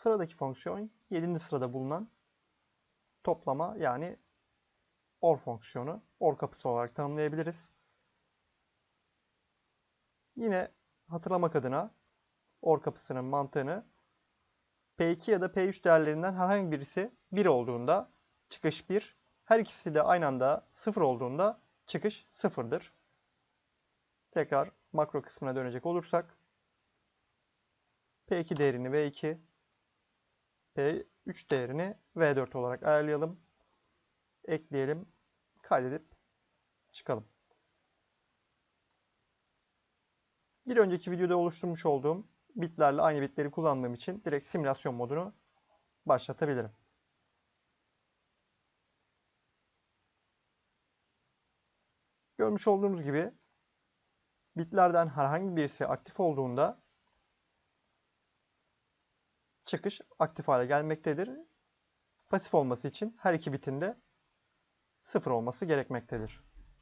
Sıradaki fonksiyon 7. sırada bulunan toplama yani OR fonksiyonu. OR kapısı olarak tanımlayabiliriz. Yine hatırlamak adına OR kapısının mantığını P2 ya da P3 değerlerinden herhangi birisi 1 olduğunda çıkış 1, her ikisi de aynı anda 0 olduğunda çıkış 0'dır. Tekrar makro kısmına dönecek olursak P2 değerini V2, P3 değerini V4 olarak ayarlayalım. Ekleyelim, kaydedip çıkalım. Bir önceki videoda oluşturmuş olduğum bitlerle aynı bitleri kullandığım için direkt simülasyon modunu başlatabilirim. Görmüş olduğunuz gibi bitlerden herhangi birisi aktif olduğunda çıkış aktif hale gelmektedir. Pasif olması için her iki bitin de sıfır olması gerekmektedir.